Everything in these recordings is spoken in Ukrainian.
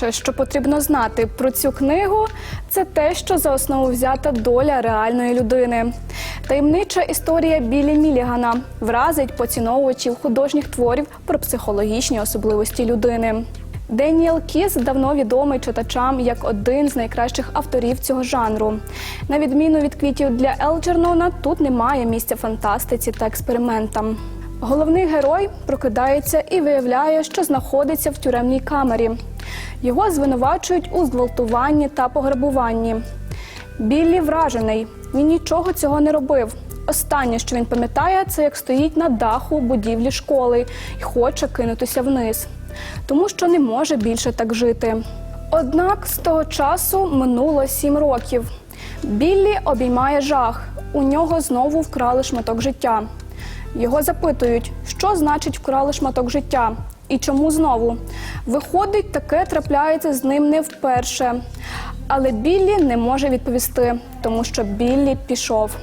Перше, що потрібно знати про цю книгу, це те, що за основу взята доля реальної людини. Таємнича історія Білі Мілігана вразить поціновувачів художніх творів про психологічні особливості людини. Деніел Кіс давно відомий читачам як один з найкращих авторів цього жанру. На відміну від квітів для Елджернона, тут немає місця фантастиці та експериментам. Головний герой прокидається і виявляє, що знаходиться в тюремній камері. Його звинувачують у зґвалтуванні та пограбуванні. Біллі вражений. Він нічого цього не робив. Останнє, що він пам'ятає, це як стоїть на даху будівлі школи і хоче кинутися вниз, тому що не може більше так жити. Однак з того часу минуло сім років. Біллі обіймає жах. У нього знову вкрали шматок життя. Його запитують, що значить вкрали шматок життя і чому знову. Виходить, таке трапляється з ним не вперше. Але Біллі не може відповісти, тому що Біллі пішов.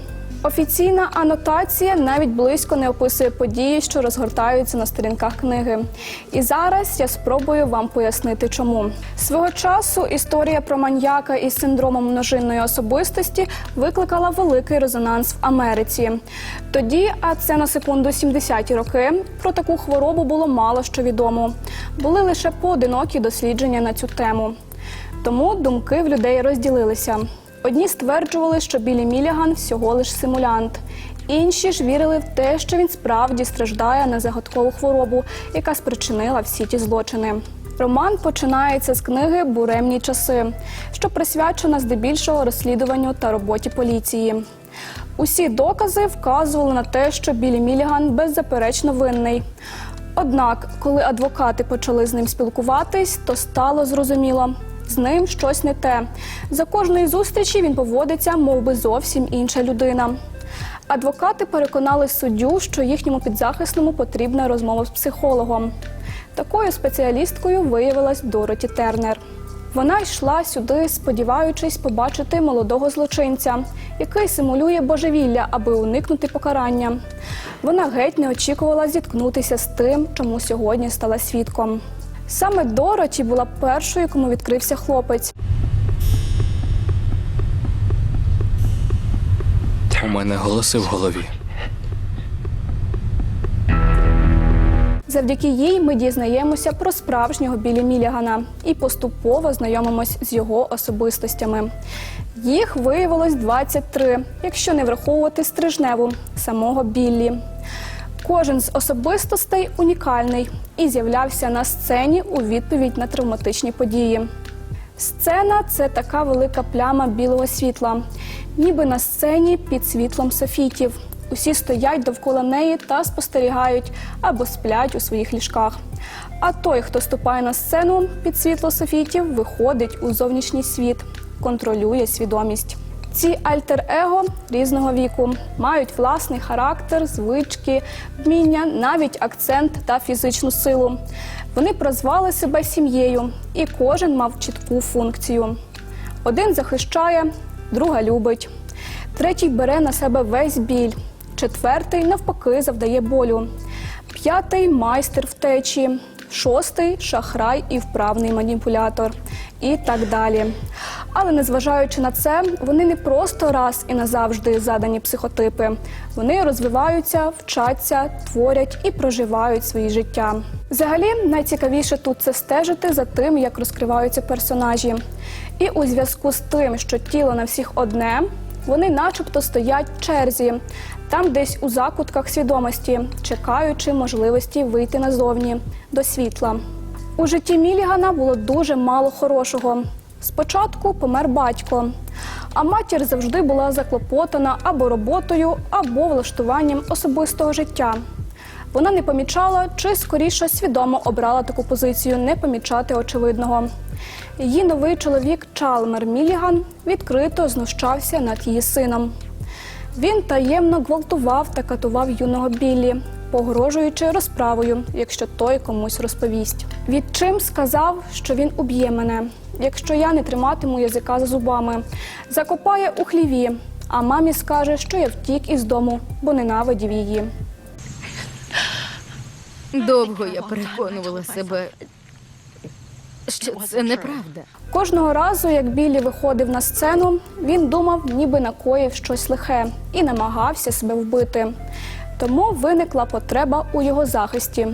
Офіційна анотація навіть близько не описує події, що розгортаються на сторінках книги. І зараз я спробую вам пояснити, чому свого часу історія про маньяка із синдромом множинної особистості викликала великий резонанс в Америці. Тоді, а це на секунду 70-ті роки, про таку хворобу було мало що відомо. Були лише поодинокі дослідження на цю тему. Тому думки в людей розділилися. Одні стверджували, що Білі Міліган всього лиш симулянт. Інші ж вірили в те, що він справді страждає на загадкову хворобу, яка спричинила всі ті злочини. Роман починається з книги Буремні часи, що присвячена здебільшого розслідуванню та роботі поліції. Усі докази вказували на те, що Білі Міліган беззаперечно винний. Однак, коли адвокати почали з ним спілкуватись, то стало зрозуміло. З ним щось не те. За кожної зустрічі він поводиться, мов би зовсім інша людина. Адвокати переконали суддю, що їхньому підзахисному потрібна розмова з психологом. Такою спеціалісткою виявилась Дороті Тернер. Вона йшла сюди, сподіваючись побачити молодого злочинця, який симулює божевілля, аби уникнути покарання. Вона геть не очікувала зіткнутися з тим, чому сьогодні стала свідком. Саме Дороті була першою, кому відкрився хлопець. У мене голоси в голові. Завдяки їй ми дізнаємося про справжнього Білі Мілігана і поступово знайомимось з його особистостями. Їх виявилось 23, якщо не враховувати стрижневу самого Біллі. Кожен з особистостей унікальний і з'являвся на сцені у відповідь на травматичні події. Сцена це така велика пляма білого світла, ніби на сцені під світлом софітів. Усі стоять довкола неї та спостерігають або сплять у своїх ліжках. А той, хто ступає на сцену під світло софітів, виходить у зовнішній світ, контролює свідомість. Ці альтер-его різного віку мають власний характер, звички, вміння, навіть акцент та фізичну силу. Вони прозвали себе сім'єю, і кожен мав чітку функцію. Один захищає, друга любить, третій бере на себе весь біль, четвертий навпаки завдає болю, п'ятий майстер втечі, шостий шахрай і вправний маніпулятор, і так далі. Але незважаючи на це, вони не просто раз і назавжди задані психотипи. Вони розвиваються, вчаться, творять і проживають свої життя. Взагалі, найцікавіше тут це стежити за тим, як розкриваються персонажі. І у зв'язку з тим, що тіло на всіх одне, вони начебто стоять в черзі, там десь у закутках свідомості, чекаючи можливості вийти назовні до світла. У житті Мілігана було дуже мало хорошого. Спочатку помер батько, а матір завжди була заклопотана або роботою, або влаштуванням особистого життя. Вона не помічала чи скоріше свідомо обрала таку позицію не помічати очевидного. Її новий чоловік Чалмер Міліган відкрито знущався над її сином. Він таємно гвалтував та катував юного Біллі, погрожуючи розправою, якщо той комусь розповість. Відчим сказав, що він уб'є мене, якщо я не триматиму язика за зубами, закопає у хліві, а мамі скаже, що я втік із дому, бо ненавидів її. Довго я переконувала себе, що це неправда. Кожного разу, як Біллі виходив на сцену, він думав, ніби накоїв щось лихе і намагався себе вбити. Тому виникла потреба у його захисті.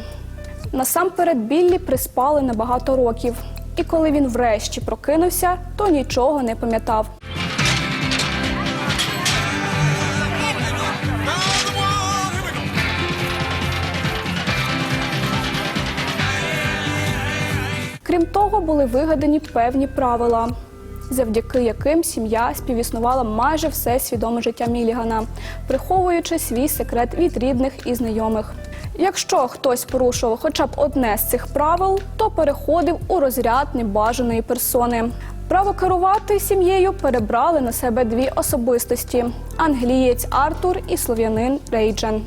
Насамперед Біллі приспали на багато років, і коли він врешті прокинувся, то нічого не пам'ятав. Крім того, були вигадані певні правила, завдяки яким сім'я співіснувала майже все свідоме життя Мілігана, приховуючи свій секрет від рідних і знайомих. Якщо хтось порушував хоча б одне з цих правил, то переходив у розряд небажаної персони. Право керувати сім'єю перебрали на себе дві особистості: англієць Артур і слов'янин Рейджен.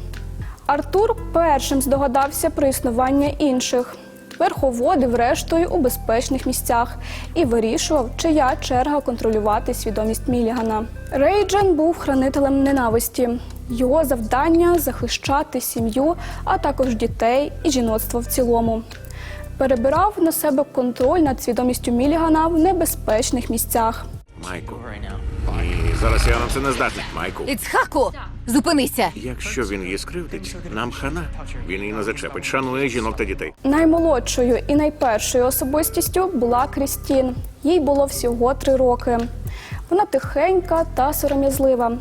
Артур першим здогадався про існування інших, верховодив рештою у безпечних місцях і вирішував, чия черга контролювати свідомість Мілігана. Рейджен був хранителем ненависті. Його завдання захищати сім'ю, а також дітей і жіноцтво в цілому. Перебирав на себе контроль над свідомістю Мілігана в небезпечних місцях. Майку. Зараз я на це не здатний. Майку. Іцхаку, зупинися. Якщо він її скривдить, нам хана. Він її не зачепить, шанує жінок та дітей. Наймолодшою і найпершою особистістю була Крістін. Їй було всього три роки. Вона тихенька та сором'язлива.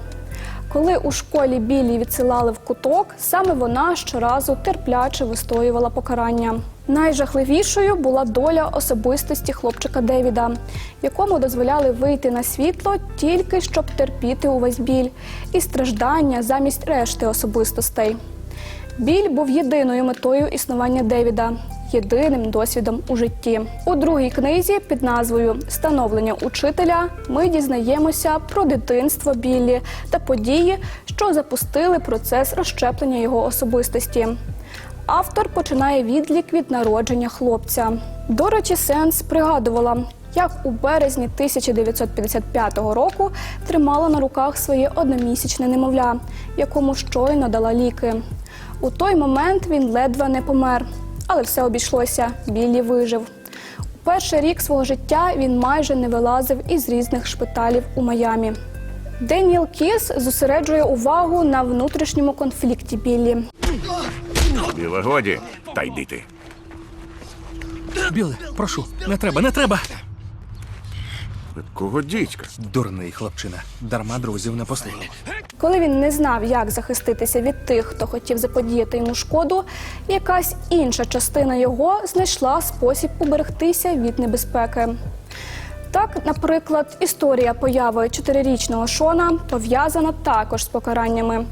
Коли у школі Біллі відсилали в куток, саме вона щоразу терпляче вистоювала покарання. Найжахливішою була доля особистості хлопчика Девіда, якому дозволяли вийти на світло тільки щоб терпіти увесь біль і страждання замість решти особистостей. Біль був єдиною метою існування Девіда, єдиним досвідом у житті. У другій книзі під назвою Становлення учителя ми дізнаємося про дитинство Біллі та події, що запустили процес розщеплення його особистості. Автор починає відлік від народження хлопця. Дорочі Сенс пригадувала, як у березні 1955 року тримала на руках своє одномісячне немовля, якому щойно дала ліки. У той момент він ледве не помер, але все обійшлося. Біллі вижив. У перший рік свого життя він майже не вилазив із різних шпиталів у Майамі. Деніел Кіс зосереджує увагу на внутрішньому конфлікті Біллі. Біле годі, та йди ти. Біле, прошу, не треба, не треба. Кого дідька? Дурний хлопчина. Дарма друзів не послухав. Коли він не знав, як захиститися від тих, хто хотів заподіяти йому шкоду, якась інша частина його знайшла спосіб уберегтися від небезпеки. Так, наприклад, історія появи чотирирічного Шона пов'язана також з покараннями.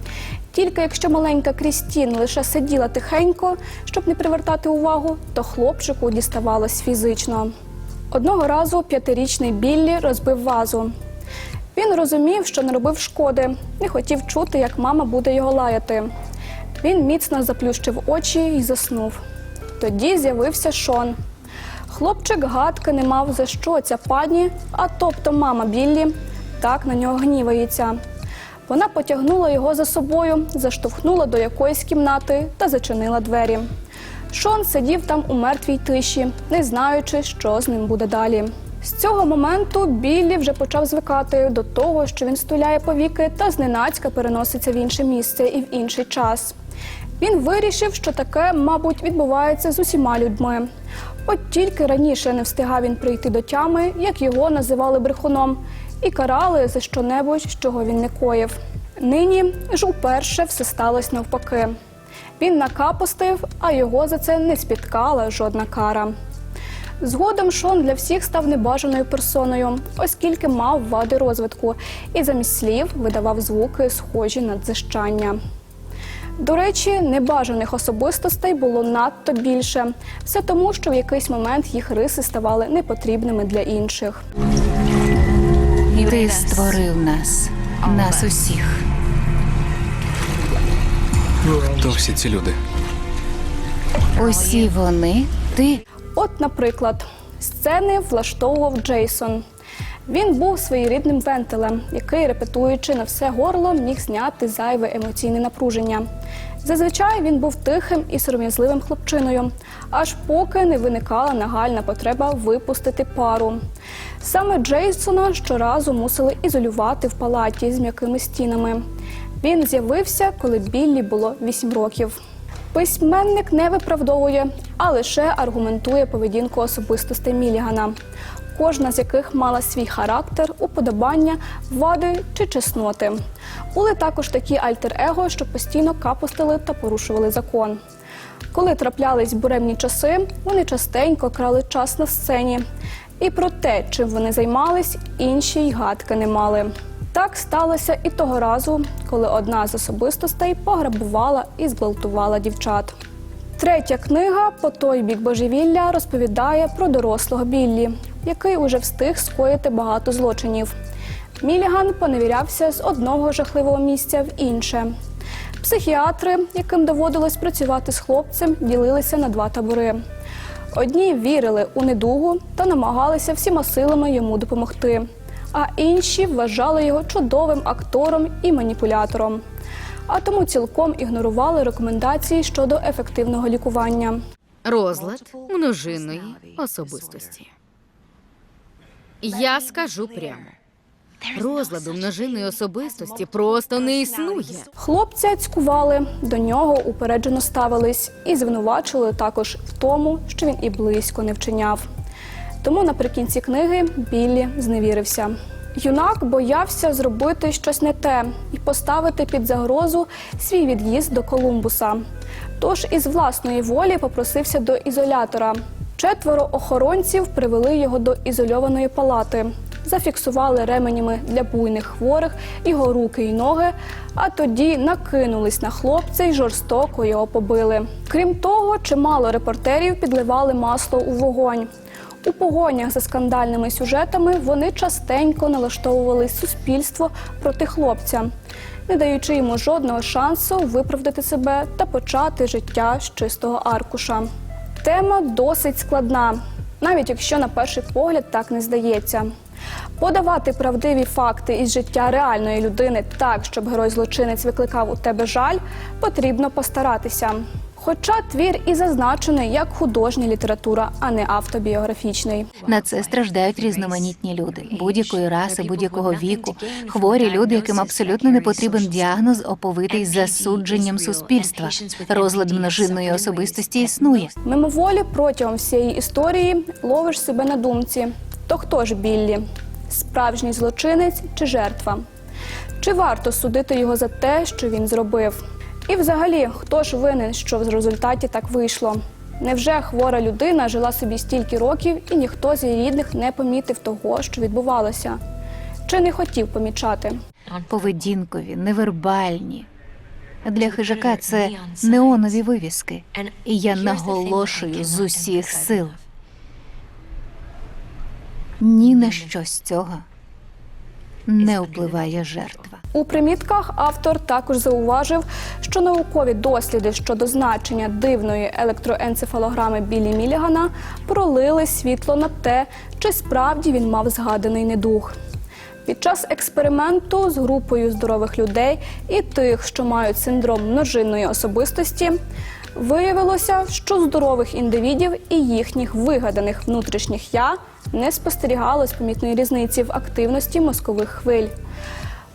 Тільки якщо маленька Крістін лише сиділа тихенько, щоб не привертати увагу, то хлопчику діставалось фізично. Одного разу п'ятирічний Біллі розбив вазу. Він розумів, що не робив шкоди, не хотів чути, як мама буде його лаяти. Він міцно заплющив очі і заснув. Тоді з'явився Шон. Хлопчик гадки не мав за що ця пані, а тобто мама Біллі, так на нього гнівається. Вона потягнула його за собою, заштовхнула до якоїсь кімнати та зачинила двері. Шон сидів там у мертвій тиші, не знаючи, що з ним буде далі. З цього моменту Біллі вже почав звикати до того, що він стуляє повіки та зненацька переноситься в інше місце і в інший час. Він вирішив, що таке, мабуть, відбувається з усіма людьми. От тільки раніше не встигав він прийти до тями, як його називали брехуном, і карали за щонебудь, чого він не коїв. Нині ж уперше все сталося навпаки. Він накапостив, а його за це не спіткала жодна кара. Згодом Шон для всіх став небажаною персоною, оскільки мав вади розвитку і замість слів видавав звуки, схожі на дзижчання. До речі, небажаних особистостей було надто більше. Все тому, що в якийсь момент їх риси ставали непотрібними для інших. Ти створив нас, нас усіх. Хто всі ці люди? Усі вони ти. От, наприклад, сцени влаштовував Джейсон. Він був своєрідним вентилем, який, репетуючи на все горло, міг зняти зайве емоційне напруження. Зазвичай він був тихим і сором'язливим хлопчиною, аж поки не виникала нагальна потреба випустити пару. Саме Джейсона щоразу мусили ізолювати в палаті з м'якими стінами. Він з'явився, коли Біллі було 8 років. Письменник не виправдовує, а лише аргументує поведінку особистостей Мілігана, кожна з яких мала свій характер, уподобання, вади чи чесноти. Були також такі альтер-его, що постійно капустили та порушували закон. Коли траплялись буремні часи, вони частенько крали час на сцені. І про те, чим вони займались, інші й гадки не мали. Так сталося і того разу, коли одна з особистостей пограбувала і зґвалтувала дівчат. Третя книга по той бік божевілля розповідає про дорослого Біллі, який уже встиг скоїти багато злочинів. Міліган поневірявся з одного жахливого місця в інше. Психіатри, яким доводилось працювати з хлопцем, ділилися на два табори. Одні вірили у недугу та намагалися всіма силами йому допомогти, а інші вважали його чудовим актором і маніпулятором. А тому цілком ігнорували рекомендації щодо ефективного лікування. Розлад множинної особистості. Я скажу прямо. Розладу множинної особистості просто не існує. Хлопця цькували, до нього упереджено ставились і звинувачили також в тому, що він і близько не вчиняв. Тому наприкінці книги Біллі зневірився. Юнак боявся зробити щось не те і поставити під загрозу свій від'їзд до Колумбуса. Тож із власної волі попросився до ізолятора. Четверо охоронців привели його до ізольованої палати, зафіксували ременями для буйних хворих його руки й ноги, а тоді накинулись на хлопця й жорстоко його побили. Крім того, чимало репортерів підливали масло у вогонь. У погонях за скандальними сюжетами вони частенько налаштовували суспільство проти хлопця, не даючи йому жодного шансу виправдати себе та почати життя з чистого аркуша. Тема досить складна, навіть якщо на перший погляд так не здається. Подавати правдиві факти із життя реальної людини так, щоб герой-злочинець викликав у тебе жаль, потрібно постаратися. Хоча твір і зазначений як художня література, а не автобіографічний. На це страждають різноманітні люди будь-якої раси, будь-якого віку. Хворі люди, яким абсолютно не потрібен діагноз, оповитий засудженням суспільства. Розлад множинної особистості існує. Мимоволі протягом всієї історії ловиш себе на думці: то хто ж Біллі? Справжній злочинець чи жертва? Чи варто судити його за те, що він зробив? І взагалі, хто ж винен, що в результаті так вийшло? Невже хвора людина жила собі стільки років і ніхто з її рідних не помітив того, що відбувалося? Чи не хотів помічати? Поведінкові, невербальні. Для хижака це неонові вивіски. І я наголошую з усіх сил. Ні на що з цього не впливає жертва. У примітках автор також зауважив, що наукові досліди щодо значення дивної електроенцефалограми Біллі Мілігана пролили світло на те, чи справді він мав згаданий недуг. Під час експерименту з групою здорових людей і тих, що мають синдром множинної особистості, виявилося, що здорових індивідів і їхніх вигаданих внутрішніх я не спостерігалось помітної різниці в активності мозкових хвиль.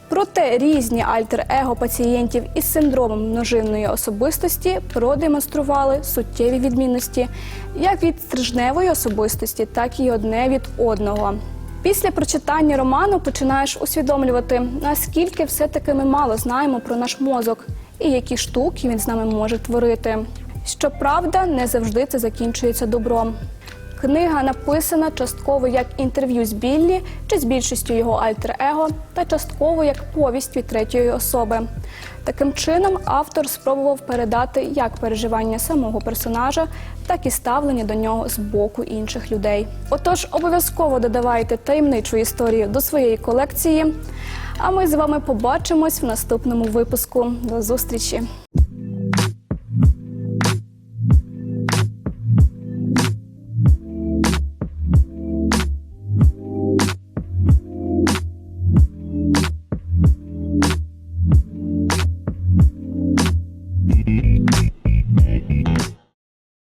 Проте різні альтер-его пацієнтів із синдромом множинної особистості продемонстрували суттєві відмінності як від стрижневої особистості, так і одне від одного. Після прочитання роману починаєш усвідомлювати, наскільки все-таки ми мало знаємо про наш мозок і які штуки він з нами може творити. Щоправда, не завжди це закінчується добром. Книга написана частково як інтерв'ю з Біллі чи з більшістю його альтер-его, та частково як повість від третьої особи. Таким чином, автор спробував передати як переживання самого персонажа, так і ставлення до нього з боку інших людей. Отож, обов'язково додавайте таємничу історію до своєї колекції. А ми з вами побачимось в наступному випуску. До зустрічі!